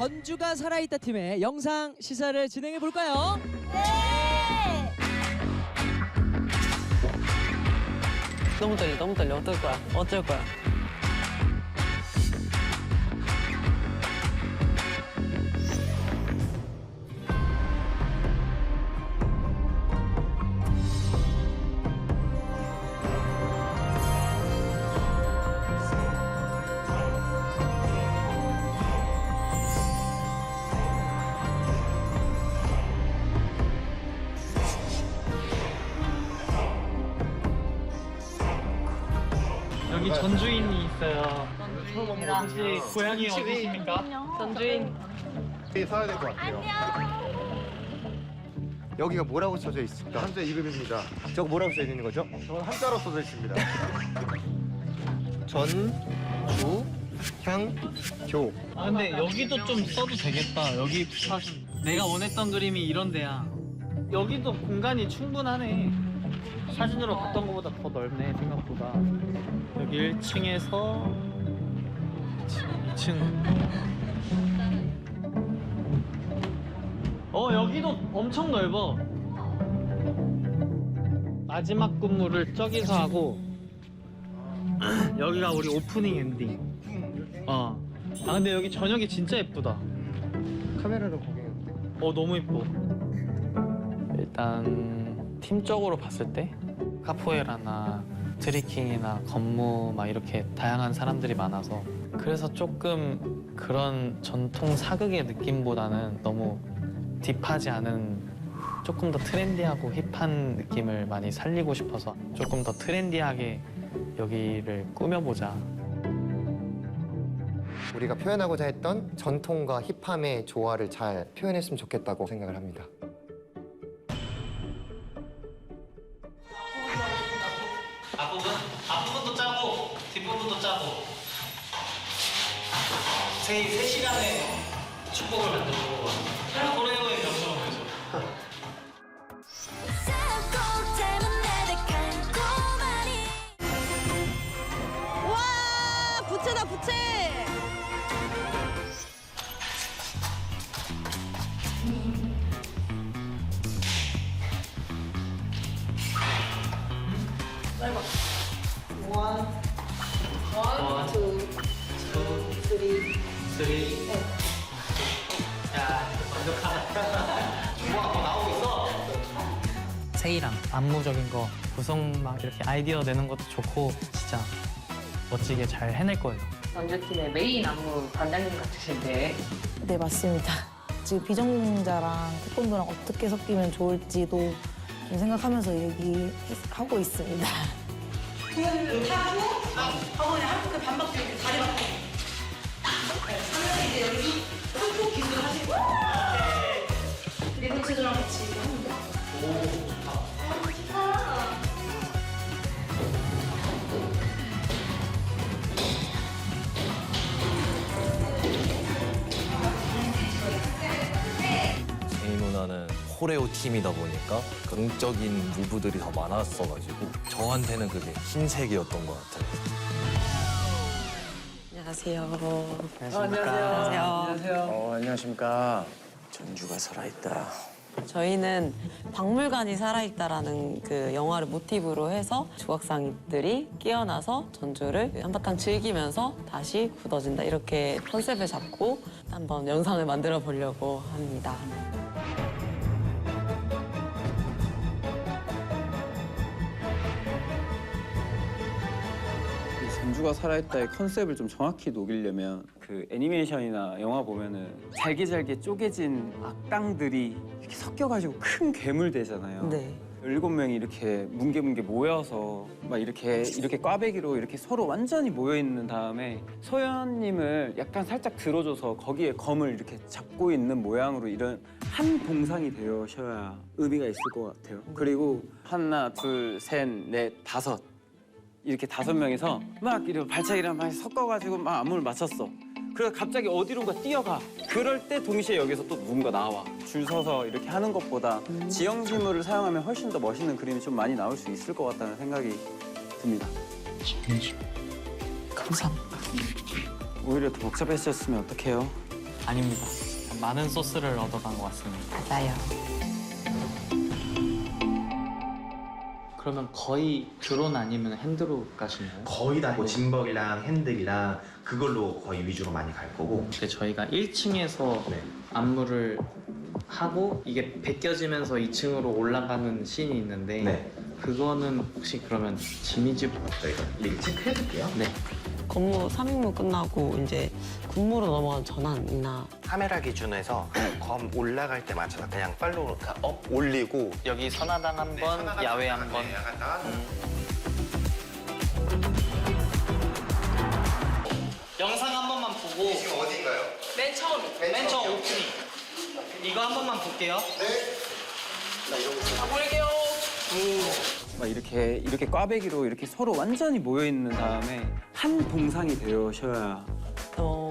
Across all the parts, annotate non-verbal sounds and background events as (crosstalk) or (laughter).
전주가 살아있다 팀의 영상 시사를 진행해 볼까요? 너무 떨려, 너무 떨려. 어떨 거야? 어쩔 거야? 여기 전주인이 있어요. 혹시 고향이 어디십니까? 전주인. 사야 될 것 같아요. 여기가 뭐라고 써져 있을까? 한자 이름입니다. 저거 뭐라고 써 있는 거죠? 저건 한자로 써져 있습니다. 전, 주, 향, 교. 아 근데 여기도 좀 써도 되겠다. 여기 사실 내가 원했던 그림이 이런 데야. 여기도 공간이 충분하네. 사진으로 봤던 것보다 더 넓네 생각보다. 여기 1층에서 2층. 어 여기도 엄청 넓어. 마지막 근무를 저기서 하고 (clears throat) 여기가 우리 오프닝 엔딩. 어. 아 근데 여기 저녁이 진짜 예쁘다. 카메라로 돼? 어 너무 예뻐. 일단 팀적으로 봤을 때 카포에라나 트리킹이나 건무 막 이렇게 다양한 사람들이 많아서 그래서 조금 그런 전통 사극의 느낌보다는 너무 딥하지 않은 조금 더 트렌디하고 힙한 느낌을 많이 살리고 싶어서 조금 더 트렌디하게 여기를 꾸며보자 우리가 표현하고자 했던 전통과 힙함의 조화를 잘 표현했으면 좋겠다고 생각을 합니다. 세, 세 시간의 축복을 만들고 코레오의 안무적인 거 구성 막 이렇게 아이디어 내는 것도 좋고 진짜 멋지게 잘 해낼 거예요. 전주팀의 메인 안무 단장님 같으신데 네, 맞습니다. 지금 비전공자랑 태권도랑 어떻게 섞이면 좋을지도 좀 생각하면서 얘기하고 있습니다. 제이 누 나는 코레오 팀이다 보니까 긍적인 무브들이 더 많았어가지고 저한테는 그게 신세계였던 것 같아요. 안녕하세요. 안녕하세요. 어, 안녕하십니까. 전주가 살아있다. 저희는 박물관이 살아있다라는 그 영화를 모티브로 해서 조각상들이 깨어나서 전주를 한바탕 즐기면서 다시 굳어진다 이렇게 컨셉을 잡고 한번 영상을 만들어 보려고 합니다. 이 전주가 살아있다의 컨셉을 좀 정확히 녹이려면 그 애니메이션이나 영화 보면은 잘게 잘게 쪼개진 악당들이 이렇게 섞여가지고 큰 괴물 되잖아요. 네. 일곱 명이 이렇게 뭉게뭉게 모여서 막 이렇게 이렇게 꽈배기로 이렇게 서로 완전히 모여 있는 다음에 소연님을 약간 살짝 들어줘서 거기에 검을 이렇게 잡고 있는 모양으로 이런 한 동상이 되셔야 의미가 있을 것 같아요. 그리고 하나, 둘, 셋, 넷, 다섯 이렇게 다섯 명이서 막 이렇게 발차기랑 막 섞어가지고 막 안무를 맞췄어. 그래서 갑자기 어디론가 뛰어가. 그럴 때 동시에 여기서 또 누군가 나와. 줄 서서 이렇게 하는 것보다 지형 지물을 사용하면 훨씬 더 멋있는 그림이 좀 많이 나올 수 있을 것 같다는 생각이 듭니다. 감사합니다. 오히려 더 복잡해졌으면 어떡해요? 아닙니다. 많은 소스를 얻어간 것 같습니다. 맞아요. 그러면 거의 드론 아니면 핸드로 가시나요? 거의 다 뭐 짐벌이랑 핸들이랑 그걸로 거의 위주로 많이 갈 거고 근데 저희가 1층에서 네. 안무를 하고 이게 벗겨지면서 2층으로 올라가는 씬이 있는데 네. 그거는 혹시 그러면 지미집 저희가 미리 체크해줄게요. 네 근무 3인무 끝나고 이제 군무로 넘어간 전환이나 카메라 기준에서 검 올라갈 때 맞춰서 그냥 팔로우 업 올리고 여기 선화당 한 번, 야외 한 번. 영상 한 번만 보고 지금 어디인가요? 맨 처음. 맨 처음 오프닝 이거 한 번만 볼게요. 가볼게요. 막 이렇게 이렇게 꽈배기로 이렇게 서로 완전히 모여 있는 다음에 한 동상이 되셔야 어,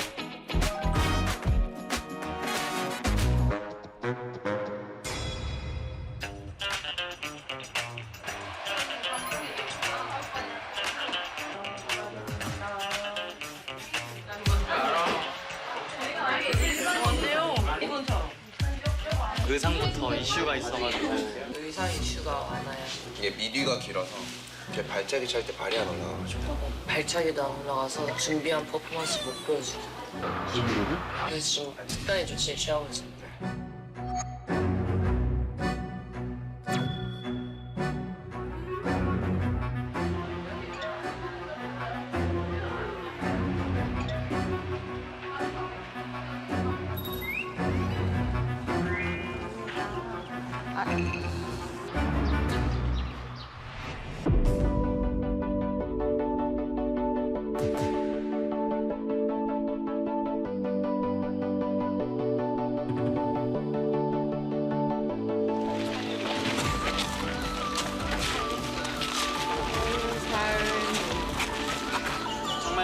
제 발차기 찰 때 발이 안 올라가가지고. 발차기도 안 올라가서 준비한 퍼포먼스 못 보여주고. 그래서 좀 특단의 조치를 취하고 있습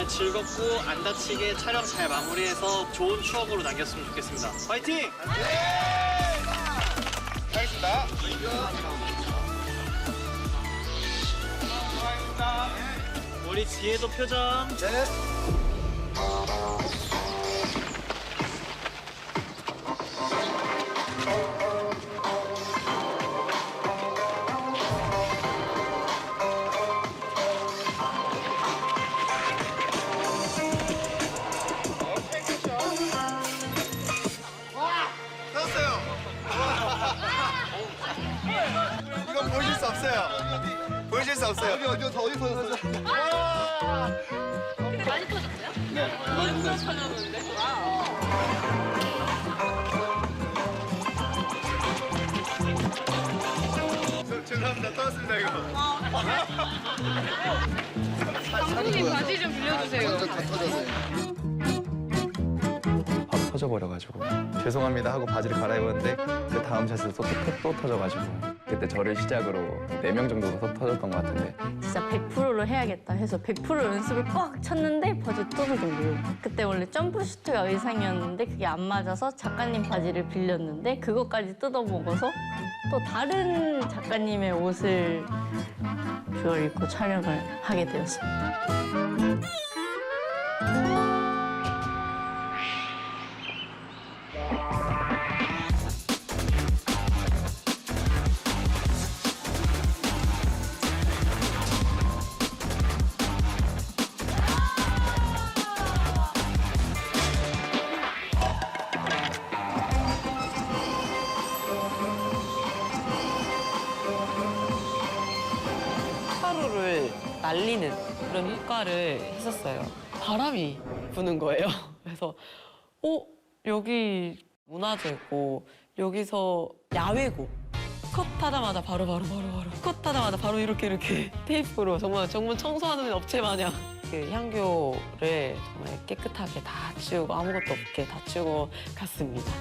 즐겁고 안 다치게 촬영 잘 마무리해서 좋은 추억으로 남겼으면 좋겠습니다. 화이팅! 알겠습니다. 우리 뒤에도 표정. 이 없어요. 어디 어디 더 어디 터졌어? 많이 터졌어요? 네. 완전 터졌는데. 죄송합니다. 터졌습니다 이거. 감독님 바지 좀 빌려주세요. 바로 터 져버려가지고 죄송합니다 하고 바지를 갈아입었는데 그 다음 샷에서 또, 또, 또 터져가지고 그때 저를 시작으로 네 명 정도가 또 터졌던 것 같은데 진짜 100%로 해야겠다 해서 100% 연습을 꽉 쳤는데 바지 떨어진 거예요. 그때 원래 점프슈트가 의상이었는데 그게 안 맞아서 작가님 바지를 빌렸는데 그것까지 뜯어먹어서 또 다른 작가님의 옷을 그걸 입고 촬영을 하게 되었습니다. 효과를 했었어요. 바람이 부는 거예요. (laughs) 그래서 어 여기 문화재고 여기서 야외고 컷 하자마자 바로 바로 바로 바로 컷 하자마자 바로 이렇게 이렇게 (laughs) 테이프로 정말 정말 청소하는 업체 마냥 그 향교를 정말 깨끗하게 다 치우고 아무것도 없게 다 치우고 갔습니다.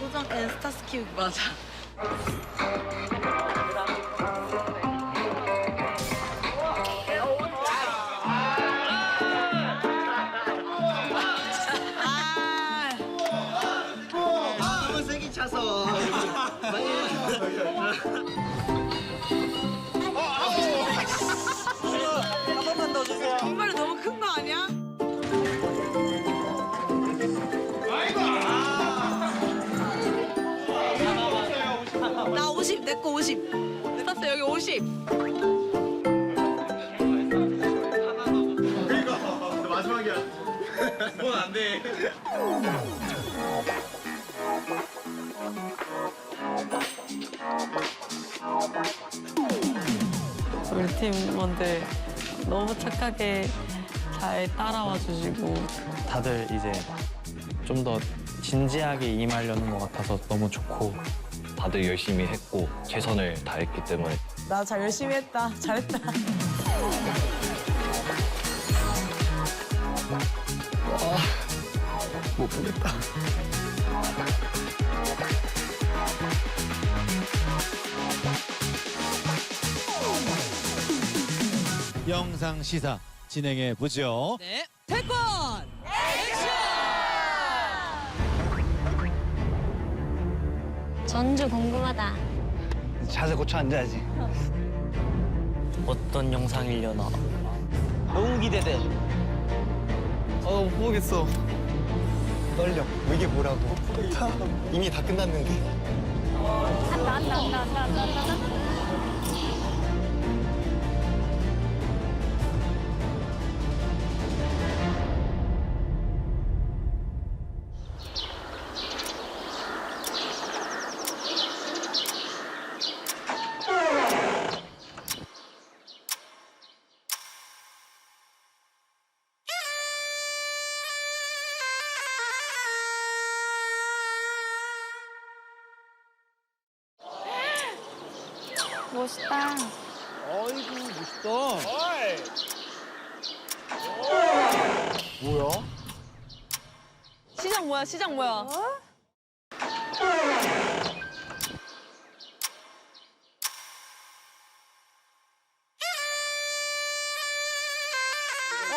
소정 앤 스타스 키우 맞아. 내 거 50. 스타스 여기 50. 우리 팀원들 너무 착하게 잘 따라와 주시고 다들 이제 좀 더 진지하게 임하려는 것 같아서 너무 좋고 다들 열심히 했고 최선을 다했기 때문에 나 잘 열심히 했다. 잘했다. 못 보겠다. 영상 시사 진행해 보죠. 네. 전주 궁금하다. 자세 고쳐 앉아야지. 어떤 영상이려나 너무 기대돼. 어, 못 보겠어. 떨려. 이게 뭐라고? 이미 다 끝났는데. 안다 안다 안다 안다 멋있다. 어이구 멋있다. 뭐야? 시장 뭐야? 시장 뭐야? 어,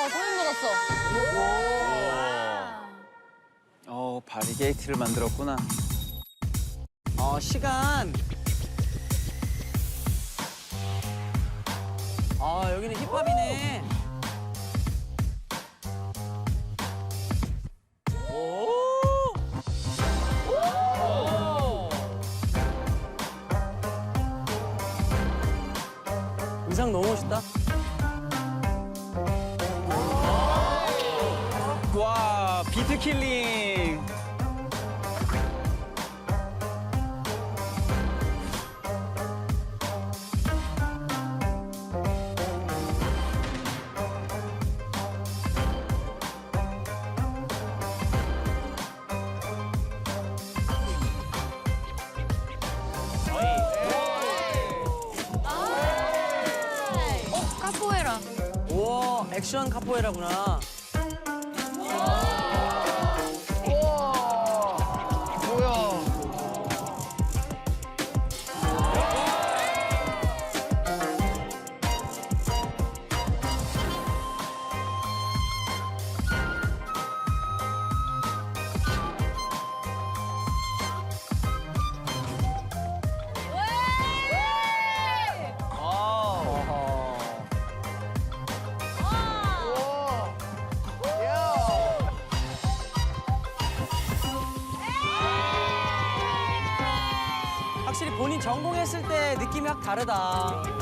소름 돋았어. 어 바리게이트를 만들었구나. 어, 시간. 아, 여기는 힙합이네. 오! 오! 의상 너무 멋있다. 와 비트 킬링. 액션 카포에라구나. 느낌이 확 다르다.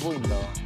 不赢的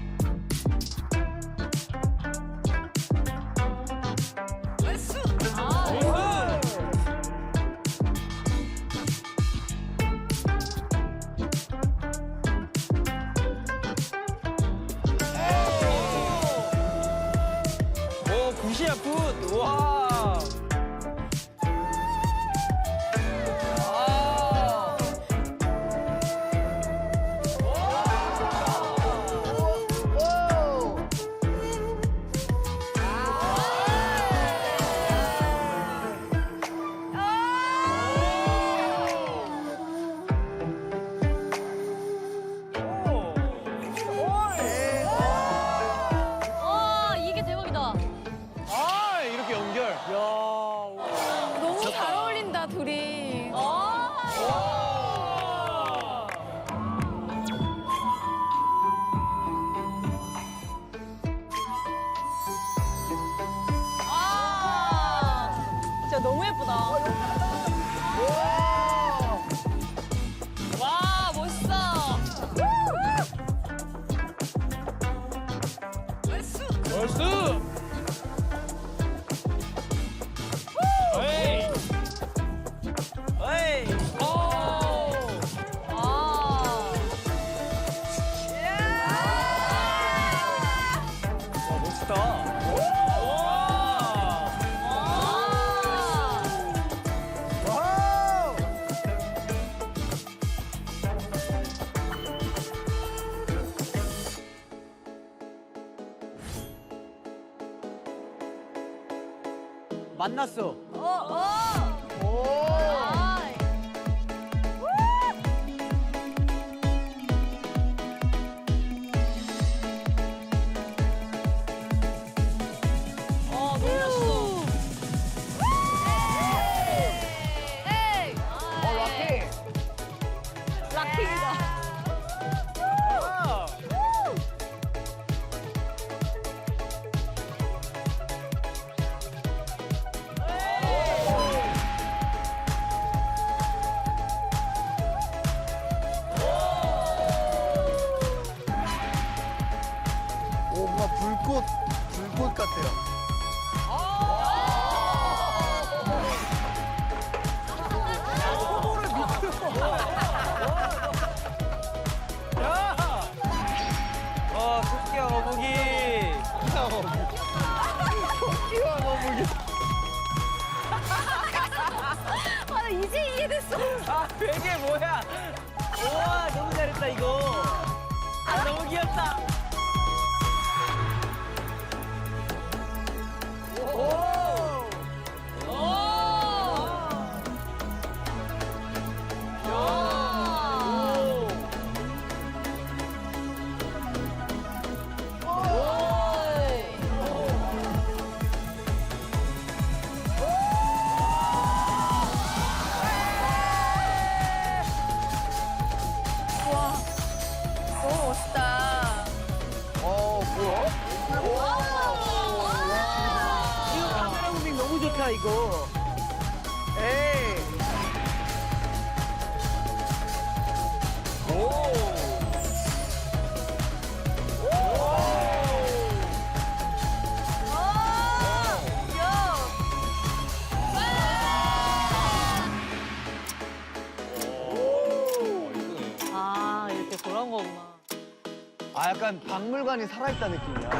약간 박물관이 살아있다 느낌이야.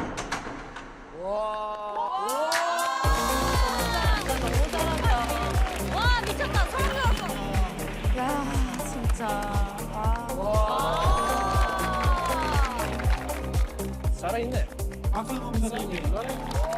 와. 너무 잘한다. 와 미쳤다. 소름 돋았어. 야 진짜. 아. 와. 살아있네. 박수 한번 부탁드립니다.